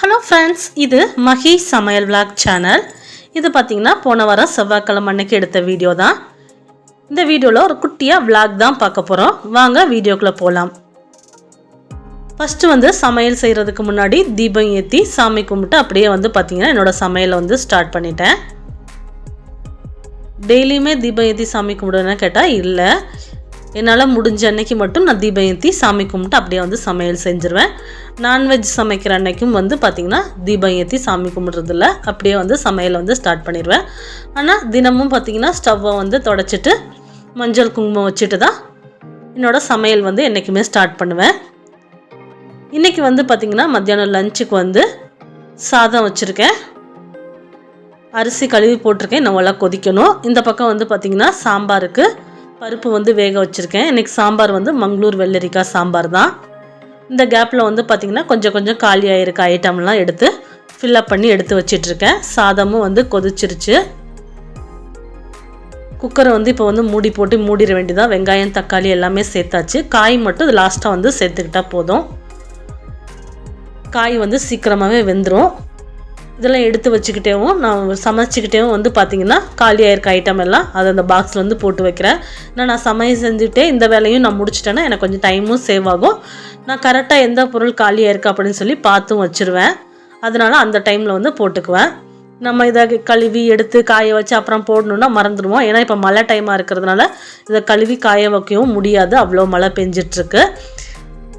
Hello friends இது மஹி சமையல் vlog channel இது பார்த்தீங்கன்னா போன வாரம் செவ்வாய்க்கிழமை அன்னைக்கு எடுத்த வீடியோ தான். இந்த வீடியோவில் ஒரு குட்டியாக விளாக் தான் பார்க்க போகிறோம் வாங்க வீடியோக்குள்ளே போகலாம் ஃபஸ்ட்டு வந்து சமையல் செய்கிறதுக்கு முன்னாடி தீபம் ஏற்றி சாமி கும்பிட்டு அப்படியே வந்து பார்த்திங்கன்னா என்னோடய சமையலை வந்து ஸ்டார்ட் பண்ணிட்டேன். டெய்லியுமே தீபம் ஏற்றி சாமி கும்பிடுவேன்னு கேட்டால் இல்லை. என்னால் முடிஞ்ச அன்னைக்கு மட்டும் நான் தீபம் ஏற்றி சாமி கும்பிட்டு அப்படியே வந்து சமையல் செஞ்சுருவேன். நான்வெஜ் சமைக்கிற அன்னைக்கும் வந்து பார்த்திங்கன்னா தீபம் ஏற்றி சாமி கும்பிட்றதில்ல. அப்படியே வந்து சமையலை வந்து ஸ்டார்ட் பண்ணிடுவேன். ஆனால் தினமும் பார்த்திங்கன்னா ஸ்டவ்வை வந்து தொடச்சிட்டு மஞ்சள் குங்குமம் வச்சுட்டு தான் என்னோடய சமையல் வந்து என்றைக்குமே ஸ்டார்ட் பண்ணுவேன். இன்றைக்கி வந்து பார்த்திங்கன்னா மத்தியானம் லஞ்சுக்கு வந்து சாதம் வச்சுருக்கேன். அரிசி கழுவி போட்டிருக்கேன். நல்லா கொதிக்கணும். இந்த பக்கம் வந்து பார்த்திங்கன்னா சாம்பாருக்கு பருப்பு வந்து வேக வச்சுருக்கேன். இன்றைக்கி சாம்பார் வந்து மங்களூர் வெள்ளரிக்காய் சாம்பார் தான். இந்த கேப்பில் வந்து பார்த்திங்கன்னா கொஞ்சம் கொஞ்சம் காலி இருக்க ஐட்டம்லாம் எடுத்து ஃபில்லப் பண்ணி எடுத்து வச்சிட்ருக்கேன். சாதமும் வந்து கொதிச்சிருச்சு. குக்கரை வந்து இப்போ வந்து மூடி போட்டு மூடிட வேண்டியதான் வெங்காயம் தக்காளி எல்லாமே சேர்த்தாச்சு. காய் மட்டும் லாஸ்ட்டாக வந்து சேர்த்துக்கிட்டால் போதும். காய் வந்து சீக்கிரமாகவே வெந்துடும் இதெல்லாம் எடுத்து வச்சுக்கிட்டேவும் நான் சமைச்சிக்கிட்டேவும் வந்து பார்த்திங்கன்னா காலி ஆயிருக்க ஐட்டம் எல்லாம் அதை அந்த பாக்ஸில் வந்து போட்டு வைக்கிறேன். நான் நான் சமையல் செஞ்சுட்டே இந்த வேலையும் நான் முடிச்சிட்டேன்னா எனக்கு கொஞ்சம் டைமும் சேவ் ஆகும். நான் கரெக்டாக எந்த பொருள் காலியாக இருக்குது அப்படின்னு சொல்லி பார்த்தும் வச்சுருவேன். அதனால் அந்த டைமில் வந்து போட்டுக்குவேன். நம்ம இதை கழுவி எடுத்து காய வச்சு அப்புறம் போடணுன்னா மறந்துடுவோம். ஏன்னா இப்போ மழை டைமாக இருக்கிறதுனால இதை கழுவி காய வைக்கவும் முடியாது. அவ்வளோ மழை பெஞ்சிட்ருக்கு.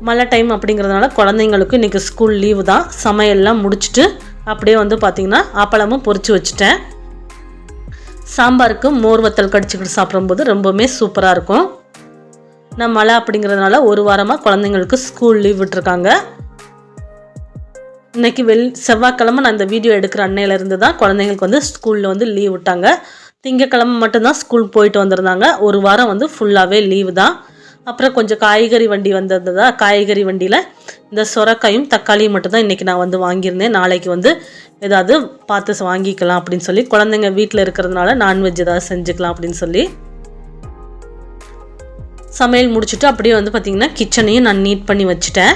மழை டைம் அப்படிங்கிறதுனால குழந்தைங்களுக்கு இன்றைக்கி ஸ்கூல் லீவு தான். சமையல்லாம் முடிச்சுட்டு அப்படியே வந்து பார்த்திங்கன்னா அப்பளமும் பொறிச்சு வச்சுட்டேன். சாம்பாருக்கு மோர் வத்தல் கடிச்சிக்கிட்டு சாப்பிடும்போது ரொம்பவுமே சூப்பராக இருக்கும். நான் மழை அப்படிங்கிறதுனால ஒரு வாரமாக குழந்தைங்களுக்கு ஸ்கூல் லீவ் விட்டுருக்காங்க. இன்றைக்கி வெள் செவ்வாய்க்கிழமை நான் இந்த வீடியோ எடுக்கிற அன்னையிலேருந்து தான் குழந்தைங்களுக்கு வந்து ஸ்கூலில் வந்து லீவ் விட்டாங்க. திங்கக்கிழமை மட்டும்தான் ஸ்கூல் போயிட்டு வந்திருந்தாங்க. ஒரு வாரம் வந்து ஃபுல்லாகவே லீவு தான். அப்புறம் கொஞ்சம் காய்கறி வண்டி வந்தது காய்கறி வண்டியில் இந்த சொரக்காயும் தக்காளியும் மட்டும்தான் இன்றைக்கி நான் வந்து வாங்கியிருந்தேன். நாளைக்கு வந்து ஏதாவது பார்த்து வாங்கிக்கலாம் அப்படின்னு சொல்லி குழந்தைங்க வீட்டில் இருக்கிறதுனால நான்வெஜ் ஏதாவது செஞ்சுக்கலாம் அப்படின்னு சொல்லி சமையல் முடிச்சுட்டு அப்படியே வந்து பார்த்திங்கன்னா கிச்சனையும் நான் நீட் பண்ணி வச்சுட்டேன்.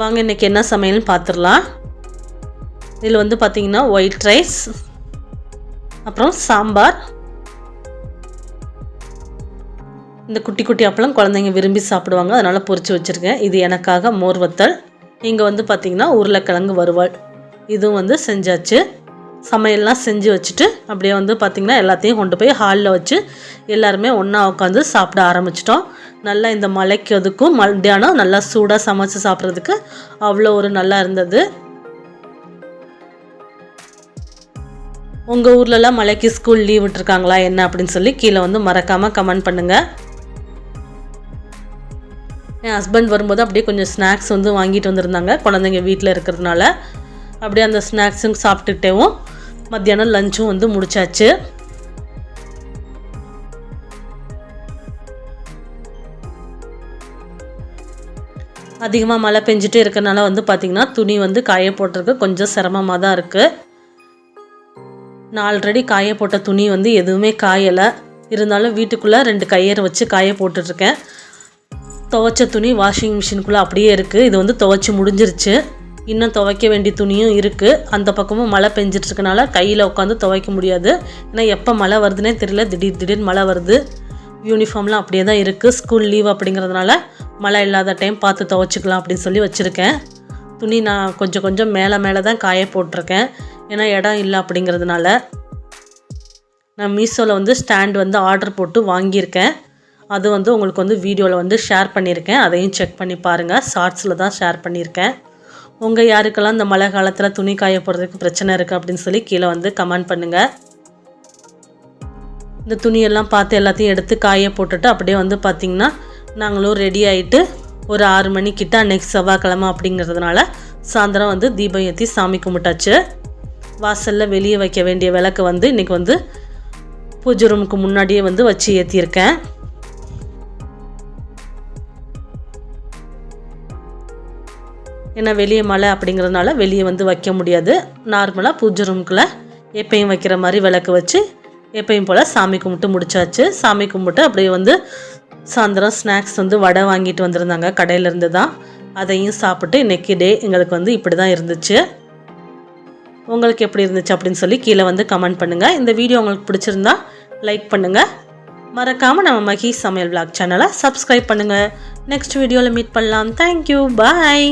வாங்க இன்றைக்கி என்ன சமையல்னு பார்த்துடலாம் இதில் வந்து பார்த்திங்கன்னா ஒயிட் ரைஸ் அப்புறம் சாம்பார் இந்த குட்டி குட்டி அப்பளம் குழந்தைங்க விரும்பி சாப்பிடுவாங்க. அதனால் பொறிச்சு வச்சுருக்கேன். இது எனக்காக மோர் வத்தல் இங்கே வந்து பார்த்திங்கன்னா உருளைக்கிழங்கு வறுவல். இதுவும் வந்து செஞ்சாச்சு. சமையல்லாம் செஞ்சு வச்சுட்டு அப்படியே வந்து பார்த்திங்கன்னா எல்லாத்தையும் கொண்டு போய் ஹாலில் வச்சு எல்லாருமே ஒன்றா உட்காந்து சாப்பிட ஆரம்பிச்சிட்டோம். நல்லா இந்த மலைக்கு அதுக்கும் மத்தியானம் நல்லா சூடாக சமைச்சு சாப்பிட்றதுக்கு அவ்வளோ ஒரு நல்லா இருந்தது. உங்கள் ஊர்லலாம் மலைக்கு ஸ்கூல் லீவ் விட்டுருக்காங்களா என்ன அப்படின்னு சொல்லி கீழே வந்து மறக்காமல் கமெண்ட் பண்ணுங்கள் என் ஹஸ்பண்ட் வரும்போது அப்படியே கொஞ்சம் ஸ்நாக்ஸ் வந்து வாங்கிட்டு வந்திருந்தாங்க குழந்தைங்க வீட்டில் இருக்கிறதுனால. அப்படியே அந்த ஸ்நாக்ஸும் சாப்பிட்டுக்கிட்டேவும் மத்தியானம் லஞ்சும் வந்து முடிச்சாச்சு. அதிகமாக மழை பெஞ்சிட்டு இருக்கிறனால வந்து பார்த்திங்கன்னா துணி வந்து காய போட்டிருக்கு கொஞ்சம் சிரமமாக தான் இருக்குது நான் ஆல்ரெடி காய போட்ட துணி வந்து எதுவுமே காயலை. இருந்தாலும் வீட்டுக்குள்ளே ரெண்டு கையரை வச்சு காய போட்டுட்ருக்கேன் துவைச்ச துணி வாஷிங் மிஷினுக்குள்ளே அப்படியே இருக்குது இது வந்து துவைச்சி முடிஞ்சிருச்சு. இன்னும் துவைக்க வேண்டிய துணியும் இருக்குது அந்த பக்கமும் மழை பெஞ்சிட்ருக்கனால கையில் உட்காந்து துவைக்க முடியாது. ஏன்னா எப்போ மழை வருதுன்னே தெரியல. திடீர் திடீர்னு மழை வருது. யூனிஃபார்ம்லாம் அப்படியே தான் இருக்குது ஸ்கூல் லீவ் அப்படிங்கிறதுனால மழை இல்லாத டைம் பார்த்து துவைச்சிக்கலாம் அப்படின்னு சொல்லி வச்சுருக்கேன். துணி நான் கொஞ்சம் கொஞ்சம் மேலே மேலே தான் காய போட்டிருக்கேன். ஏன்னா இடம் இல்லை அப்படிங்கிறதுனால நான் மீஷோவில் வந்து ஸ்டாண்ட் வந்து ஆர்டர் போட்டு வாங்கியிருக்கேன். அது வந்து உங்களுக்கு வந்து வீடியோவில் வந்து ஷேர் பண்ணியிருக்கேன். அதையும் செக் பண்ணி பாருங்கள் ஷார்ட்ஸில் தான் ஷேர் பண்ணியிருக்கேன். உங்கள் யாருக்கெல்லாம் இந்த மழை காலத்தில் துணி காய போடுறதுக்கு பிரச்சனை இருக்குது அப்படின்னு சொல்லி கீழே வந்து கமெண்ட் பண்ணுங்கள் இந்த துணியெல்லாம் பார்த்து எல்லாத்தையும் எடுத்து காய போட்டுட்டு அப்படியே வந்து பார்த்திங்கன்னா நாங்களும் ரெடி ஆகிட்டு ஒரு ஆறு மணிக்கிட்ட அன்னைக்கு செவ்வாய்க்கிழமை அப்படிங்கிறதுனால சாயந்தரம் வந்து தீபம் ஏற்றி சாமி கும்பிட்டாச்சு. வாசலில் வெளியே வைக்க வேண்டிய விளக்கு வந்து இன்றைக்கி வந்து பூஜை ரூமுக்கு முன்னாடியே வந்து வச்சு ஏற்றியிருக்கேன் ஏன்னா வெளியே மழை அப்படிங்கிறதுனால வெளியே வந்து வைக்க முடியாது. நார்மலாக பூஜை ரூம்குள்ளே எப்பயும் வைக்கிற மாதிரி விளக்கு வச்சு எப்பயும் போல் சாமி கும்பிட்டு முடிச்சாச்சு. சாமி கும்பிட்டு அப்படியே வந்து சாயந்தரம் ஸ்நாக்ஸ் வந்து வடை வாங்கிட்டு வந்திருந்தாங்க. கடையிலேருந்து தான். அதையும் சாப்பிட்டு இன்றைக்கி டே எங்களுக்கு வந்து இப்படி தான் இருந்துச்சு. உங்களுக்கு எப்படி இருந்துச்சு அப்படின்னு சொல்லி கீழே வந்து கமெண்ட் பண்ணுங்கள் இந்த வீடியோ உங்களுக்கு பிடிச்சிருந்தா லைக் பண்ணுங்கள் மறக்காமல் நம்ம மகி சமையல் விளாக் சேனலை சப்ஸ்கிரைப் பண்ணுங்கள் நெக்ஸ்ட் வீடியோவில் மீட் பண்ணலாம். Thank you bye